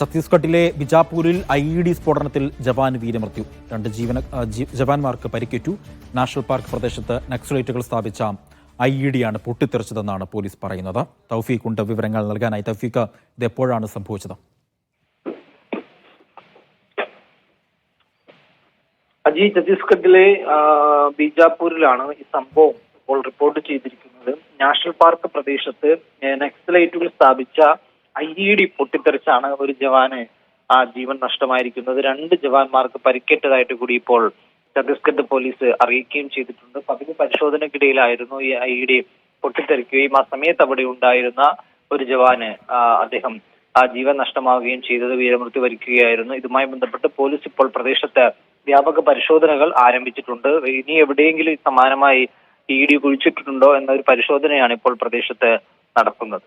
ഛത്തീസ്ഗഡിലെ ബിജാപൂരിൽ I E D സ്ഫോടനത്തിൽ ജവാൻ വീരമൃത്യു. രണ്ട് ജീവന ജവാന്മാർക്ക് പരിക്കേറ്റു. നാഷണൽ പാർക്ക് പ്രദേശത്ത് നക്സലൈറ്റുകൾ സ്ഥാപിച്ച ഐ ഇ ഡിയാണ് പൊട്ടിത്തെറിച്ചതെന്നാണ് പോലീസ് പറയുന്നത്. തൗഫീഖ് ഉണ്ട്. വിവരങ്ങൾ നൽകാനായി തൗഫീഖ് ഇത് എപ്പോഴാണ് സംഭവിച്ചത്? അജി ഛത്തീസ്ഗഡിലെ ബീജാപൂരിലാണ് ഈ സംഭവം ഇപ്പോൾ റിപ്പോർട്ട് ചെയ്തിരിക്കുന്നത്. നാഷണൽ പാർക്ക് പ്രദേശത്ത് നക്സലൈറ്റുകൾ സ്ഥാപിച്ച ഐ ഇ ഡി പൊട്ടിത്തെറിച്ചാണ് ഒരു ജവാന് ആ ജീവൻ നഷ്ടമായിരിക്കുന്നത്. രണ്ട് ജവാന്മാർക്ക് പരിക്കേറ്റതായിട്ട് കൂടി ഇപ്പോൾ ഛത്തീസ്ഗഡ് പോലീസ് അറിയിക്കുകയും ചെയ്തിട്ടുണ്ട്. പതിവ് പരിശോധനയ്ക്കിടയിലായിരുന്നു ഈ ഐ ഇ ഡി പൊട്ടിത്തെറിക്കുകയും ആ സമയത്ത് അവിടെ ഉണ്ടായിരുന്ന ഒരു ജവാന് അദ്ദേഹം ആ ജീവൻ നഷ്ടമാവുകയും ചെയ്തത് വീരമൃത്യു വരിക്കുകയായിരുന്നു. ഇതുമായി ബന്ധപ്പെട്ട് പോലീസ് ഇപ്പോൾ പ്രദേശത്ത് വ്യാപക പരിശോധനകൾ ആരംഭിച്ചിട്ടുണ്ട്. ഇനി എവിടെയെങ്കിലും സമാനമായി ഇ ഡി കുഴിച്ചിട്ടുണ്ടോ എന്നൊരു പരിശോധനയാണ് ഇപ്പോൾ പ്രദേശത്ത് നടക്കുന്നത്.